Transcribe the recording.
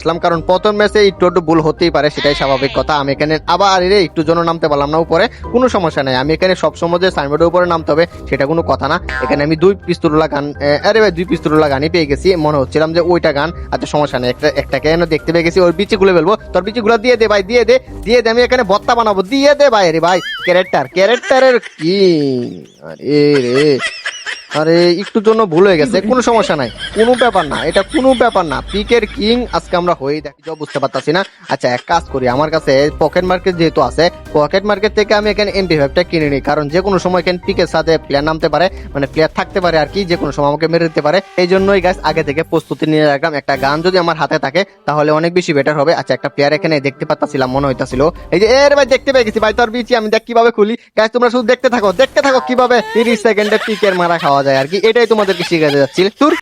ইসলাম কারণ প্রথম ম্যাচে একটু একটু ভুল হতেই পারে, সেটাই স্বাভাবিক কথা। আমি এখানে আবার রে একটু জন্য নামতে পারলাম না উপরে, কোনো সমস্যা নাই। আমি এখানে সবসময় যে সাইনবোর্ডের উপরে নামতে হবে, সেটা কোনো কথা না। এখানে আমি দুই পিস্তুলা গান আরে ভাই, দুই পিস্তুলা গানই পেয়ে গেছি। মনে হচ্ছিলাম যে ওইটা গান আচ্ছা সমস্যা নেই। একটা, একটাকে এনে দেখতে পেয়ে গেছি, ওর বিচি গুলো ফেলব। তোর বিচি গুলো দিয়ে দে ভাই, দিয়ে দে দিয়ে দে, আমি এখানে বত্তা বানাবো। দিয়ে দে ভাই রে ভাই ক্যারেক্টার ক্যারেক্টারের কি? আরে রে। আরে, একটু জন্য ভুল হয়ে গেছে, কোনো সমস্যা নাই। কোনো ব্যাপার না, এটা কোনো ব্যাপার না। পিকের কিং আজকে আমরা হয়েই দেখি যাও বুঝতে পারতাছি না। আচ্ছা এক কাজ করি, আমার কাছে পকেট মার্কেট যেহেতু আছে, পকেট মার্কেট থেকে আমি এখানে এমপি ফাইভটা কিনে নিই। কারণ যে কোনো সময় এখানে পিকের সাথে প্লেয়ার নামতে পারে মানে প্লেয়ার থাকতে পারে আর কি যে কোনো সময় আমাকে মেরে দিতে পারে। এই জন্যই গাছ আগে থেকে প্রস্তুতি নিয়ে রাখলাম। একটা গান যদি আমার হাতে থাকে, তাহলে অনেক বেশি বেটার হবে। আচ্ছা একটা প্লেয়ার এখানে দেখতে পাচ্ছিলাম মনে হইতাছিল। এই যে, এর ভাই, দেখতে পেয়ে গেছি। ভাই, তোর বিচি, আমি দেখ কীভাবে খুলি। গাছ তোমরা শুধু দেখতে থাকো দেখতে থাকো কীভাবে তিরিশ সেকেন্ডে পিকের মারা খাওয়া যায় আর কি। এটাই তোমাদেরকে শিখাতে যাচ্ছি। তোর